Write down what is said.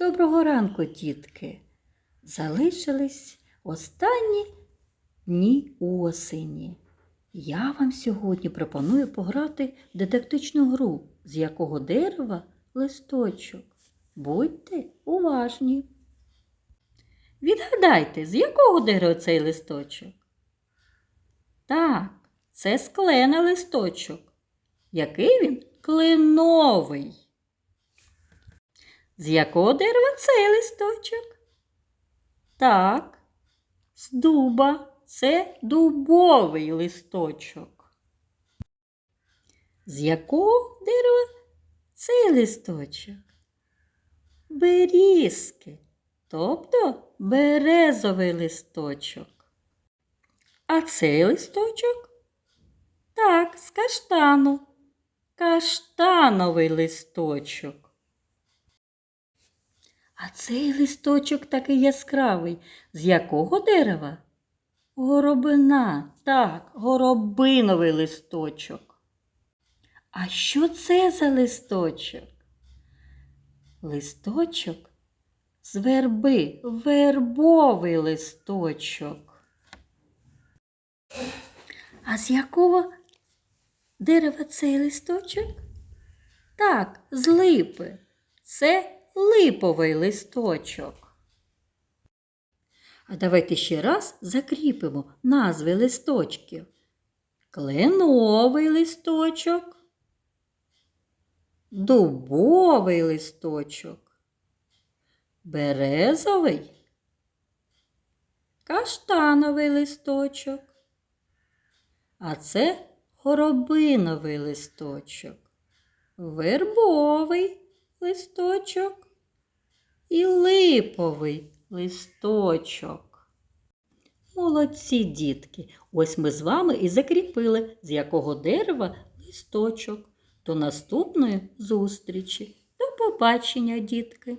Доброго ранку, дітки. Залишились останні дні осені. Я вам сьогодні пропоную пограти в дидактичну гру, з якого дерева листочок. Будьте уважні. Відгадайте, з якого дерева цей листочок? Так, це склена листочок. Який він? Кленовий. З якого дерева цей листочок? Так, з дуба. Це дубовий листочок. З якого дерева цей листочок? Берізки, тобто березовий листочок. А цей листочок? Так, з каштану. Каштановий листочок. А цей листочок такий яскравий. З якого дерева? Горобина, так, горобиновий листочок. А що це за листочок? Листочок з верби, вербовий листочок. А з якого дерева цей листочок? Так, з липи. Це липовий листочок. А давайте ще раз закріпимо назви листочків. Кленовий листочок, дубовий листочок, березовий, каштановий листочок. А це горобиновий листочок, вербовий листочок і липовий листочок. Молодці дітки! Ось ми з вами і закріпили, з якого дерева листочок. До наступної зустрічі. До побачення, дітки!